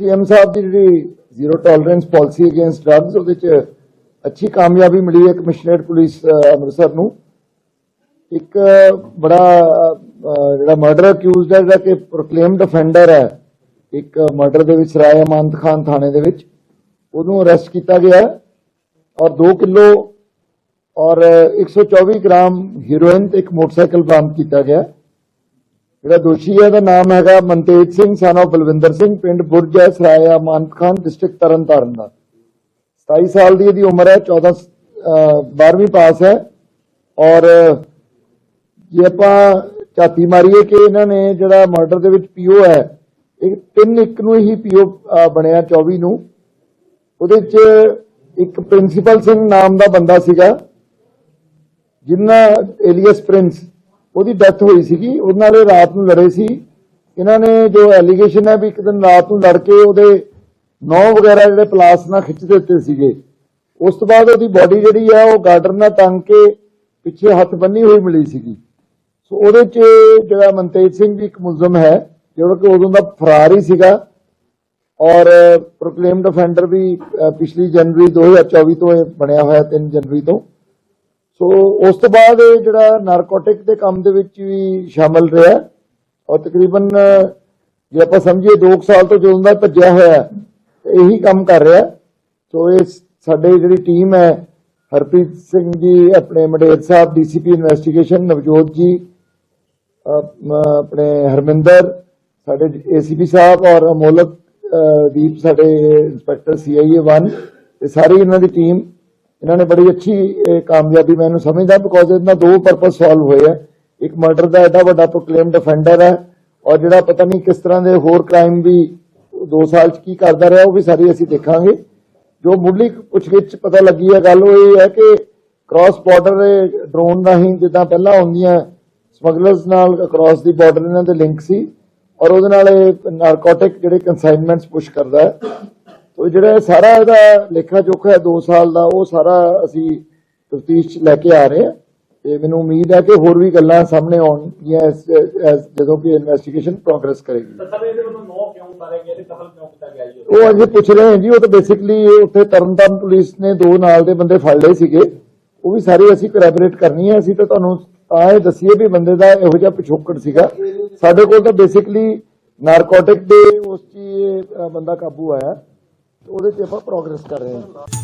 CM ਸਾਹਿਬ ਦੀ ਜਿਹੜੀ zero tolerance policy against drugs ਉਹਦੇ ਚ ਅੱਛੀ ਕਾਮਯਾਬੀ ਮਿਲੀ ਹੈ ਕਮਿਸ਼ਨਰੇਟ ਪੁਲਿਸ ਅੰਮ੍ਰਿਤਸਰ ਨੂੰ। ਇੱਕ ਬੜਾ ਜਿਹੜਾ ਮਰਡਰ ਅਕਿਊਜ਼ਡ ਹੈ, ਜਿਹੜਾ ਕਿ ਪ੍ਰੋਕਲੇਮਡ ਅਫੈਂਡਰ ਹੈ, ਇੱਕ ਮਰਡਰ ਦੇ ਵਿੱਚ ਰਾਏ ਅਮਾਨਤ ਖਾਨ ਥਾਣੇ ਦੇ ਵਿੱਚ, ਉਹਨੂੰ ਅਰੈਸਟ ਕੀਤਾ ਗਿਆ ਔਰ 2 ਕਿਲੋ ਔਰ 124 ਗ੍ਰਾਮ ਹੀਰੋਇਨ ਤੇ ਇੱਕ ਮੋਟਰਸਾਈਕਲ ਬਰਾਮਦ ਕੀਤਾ ਗਿਆ ਜਿਹੜਾ ਦੋਸ਼ੀ ਹੈ ਦਾ ਨਾਮ ਹੈਗਾ ਮਨਤੇਜ ਸਿੰਘ, son ਬਲਵਿੰਦਰ ਸਿੰਘ, ਪਿੰਡ ਬੁਰਜ ਸਰਾਇਆ ਮਾਨਤ ਡਿਸਟ੍ਰਿਕਟ ਤਰਨਤਾਰਨ ਦਾ। 27 ਸਾਲ ਦੀ ਇਹਦੀ ਉਮਰ ਹੈ 14 12ਵੀਂ ਪਾਸ ਹੈ। ਔਰ ਜੇ ਆਪਾਂ ਝਾਤੀ ਮਾਰੀਏ ਕਿ ਇਹਨਾਂ ਨੇ ਜਿਹੜਾ ਮਰਡਰ ਦੇ ਵਿੱਚ ਪੀਓ ਹੈ, ਇਹ ਤਿੰਨ ਇੱਕ ਨੂੰ ਹੀ ਪੀਓ ਬਣਿਆ 24 ਨੂੰ। ਉਹਦੇ ਚ ਇੱਕ ਪ੍ਰਿੰਸੀਪਲ ਸਿੰਘ ਨਾਮ ਦਾ ਬੰਦਾ ਸੀਗਾ, ਜਿੰਨਾ ਏਲੀਅਸ ਪ੍ਰਿੰਸ ਉਹਦੀ ਡੈਥ ਹੋਈ ਸੀਗੀ। ਉਹਨਾਂ ਨਾਲ ਰਾਤ ਨੂੰ ਲੜੇ ਸੀ। ਇਹਨਾਂ ਨੇ ਜੋ ਐਲੀਗੇਸ਼ਨ ਹੈ ਵੀ ਇੱਕ ਦਿਨ ਰਾਤ ਨੂੰ ਲੜ ਕੇ ਉਹਦੇ ਨੌ ਵਗੈਰਾ ਜਿਹੜੇ ਪਲਾਸ ਨਾਲ ਖਿੱਚ ਦਿੱਤੇ ਸੀਗੇ। ਉਸ ਤੋਂ ਬਾਅਦ ਉਹਦੀ ਬਾਡੀ ਜਿਹੜੀ ਆ ਉਹ ਗਾਰਡਰ ਨਾਲ ਟੰਗ ਕੇ ਪਿੱਛੇ ਹੱਥ ਬੰਨੀ ਹੋਈ ਮਿਲੀ ਸੀਗੀ। ਸੋ ਉਹਦੇ ਚ ਜਿਹੜਾ ਮਨਤੇਜ ਸਿੰਘ ਵੀ ਇੱਕ ਮੁਲਜ਼ਮ ਹੈ, ਜਿਹੜਾ ਕਿ ਉਦੋਂ ਦਾ ਫਰਾਰ ਹੀ ਸੀਗਾ। ਔਰ ਪ੍ਰੋਕਲੇਮਡ ਅਫੈਂਡਰ ਵੀ ਪਿਛਲੀ ਜਨਵਰੀ 2024 ਤੋਂ ਬਣਿਆ ਹੋਇਆ 3 ਜਨਵਰੀ ਤੋਂ। ਸੋ ਉਸ ਤੋਂ ਬਾਅਦ ਇਹ ਜਿਹੜਾ ਨਾਰਕੋਟਿਕ ਦੇ ਕੰਮ ਦੇ ਵਿੱਚ ਵੀ ਸ਼ਾਮਲ ਰਿਹਾ ਔਰ ਤਕਰੀਬਨ, ਜੇ ਆਪਾਂ ਸਮਝੀਏ 2 ਸਾਲ ਤੋਂ ਜਦੋਂ ਦਾ ਭੱਜਿਆ ਹੋਇਆ, ਇਹੀ ਕੰਮ ਕਰ ਰਿਹਾ। ਸੋ ਇਹ ਸਾਡੇ ਜਿਹੜੀ ਟੀਮ ਹੈ, ਹਰਪ੍ਰੀਤ ਸਿੰਘ ਜੀ, ਆਪਣੇ ਮਡੇਰ ਸਾਹਿਬ ਡੀਸੀਪੀ ਇਨਵੈਸਟੀਗੇਸ਼ਨ ਨਵਜੋਤ ਜੀ ਆਪਣੇ ਹਰਮਿੰਦਰ, ਸਾਡੇ ਏਸੀਪੀ ਸਾਹਿਬ ਔਰ ਅਮੋਲਕ ਦੀਪ, ਸਾਡੇ ਇੰਸਪੈਕਟਰ ਸੀਆਈਏ 1 ਇਹ ਸਾਰੀ ਇਹਨਾਂ ਦੀ ਟੀਮ ਇਹਨਾਂ ਨੇ ਬੜੀ ਅੱਛੀ ਕਾਮਯਾਬੀ ਮੈਂ ਇਹਨੂੰ ਸਮਝਦਾ ਬਿਕੋਜ਼ ਇਹਨਾਂ ਦੋ ਪਰਪਸ ਸੋਲਵ ਹੋਏ ਆ। ਇੱਕ ਮਰਡਰ ਦਾ ਐਡਾ ਵੱਡਾ ਪ੍ਰੋਕਲੇਮਡ ਅਫੈਂਡਰ ਹੈ ਔਰ ਜਿਹੜਾ ਪਤਾ ਨਹੀਂ ਕਿਸ ਤਰ੍ਹਾਂ ਦੇ ਹੋਰ ਕ੍ਰਾਈਮ ਵੀ 2 ਸਾਲ ਚ ਕੀ ਕਰਦਾ ਰਿਹਾ, ਉਹ ਵੀ ਸਾਰੀ ਅਸੀਂ ਦੇਖਾਂਗੇ। ਜੋ ਮੁੱਢਲੀ ਪੁੱਛਗਿੱਛ ਪਤਾ ਲੱਗੀ ਹੈ ਗੱਲ ਉਹ ਇਹ ਹੈ ਕਿ ਕ੍ਰਾਸ ਬਾਰਡਰ ਡਰੋਨ ਰਾਹੀਂ ਜਿੱਦਾਂ ਪਹਿਲਾਂ ਹੁੰਦੀਆਂ ਸਮਗਲਰਸ ਨਾਲ ਕ੍ਰਾਸ ਦੀ ਬਾਰਡਰ ਇਹਨਾਂ ਦੇ ਲਿੰਕ ਸੀ ਔਰ ਉਹਦੇ ਨਾਲ ਇਹ ਨਾਰਕੋਟਿਕ ਜਿਹੜੇ ਕਨਸਾਈਨਮੈਂਟਸ ਪੁਸ਼ ਕਰਦਾ ਹੈ। ਤੋ ਜਿਹੜਾ ਸਾਰਾ ਇਹਦਾ ਲੇਖਾ ਜੋਖਾ ਹੈ 2 ਸਾਲ ਦਾ ਉਹ ਸਾਰਾ ਅਸੀਂ ਤਫਤੀਸ਼ ਚ ਲੈ ਕੇ ਆ ਰਹੇ ਹਾਂ। ਤੇ ਮੈਨੂੰ ਉਮੀਦ ਹੈ ਕਿ ਹੋਰ ਵੀ ਗੱਲਾਂ ਸਾਹਮਣੇ ਆਉਣਗੀਆਂ ਜਦੋਂ ਕਿ ਇਨਵੈਸਟੀਗੇਸ਼ਨ ਪ੍ਰੋਗਰੈਸ ਕਰੇਗੀ। ਤਾਂ ਸਰ ਇਹਦੇ ਵੱਲੋਂ ਨੌ ਕਿਉਂ ਉਤਾਰੇ ਗਏ ਤੇ ਕਤਲ ਕਿਉਂ ਕੀਤਾ ਗਿਆ ਜੀ ਉਹ ਅਜੇ ਪੁੱਛ ਰਹੇ ਹਾਂ ਜੀ ਉਹ ਤਾਂ ਬੇਸਿਕਲੀ ਉੱਥੇ ਤਰਨਤਾਰਨ ਪੁਲਿਸ ਨੇ ਦੋ ਨਾਲ ਦੇ ਬੰਦੇ ਫੜ ਲਏ ਸੀਗੇ। ਉਹ ਵੀ ਸਾਰੇ ਅਸੀਂ ਕੋਲੈਬੋਰੇਟ ਕਰਨੀ ਹੈ ਅਸੀਂ ਤਾਂ ਤੁਹਾਨੂੰ ਇਹ ਦੱਸੀਏ ਵੀ ਬੰਦੇ ਦਾ ਇਹੋ ਜਿਹਾ ਪਿਛੋਕੜ ਸੀਗਾ। ਸਾਡੇ ਕੋਲ ਤਾਂ ਬੇਸਿਕਲੀ ਨਾਰਕੋਟਿਕ ਦੇ ਉਸ 'ਚ ਬੰਦਾ ਕਾਬੂ ਆਇਆ। ਉਹਦੇ 'ਤੇ ਆਪਾਂ ਪ੍ਰੋਗਰੈਸ ਕਰ ਰਹੇ ਹਾਂ।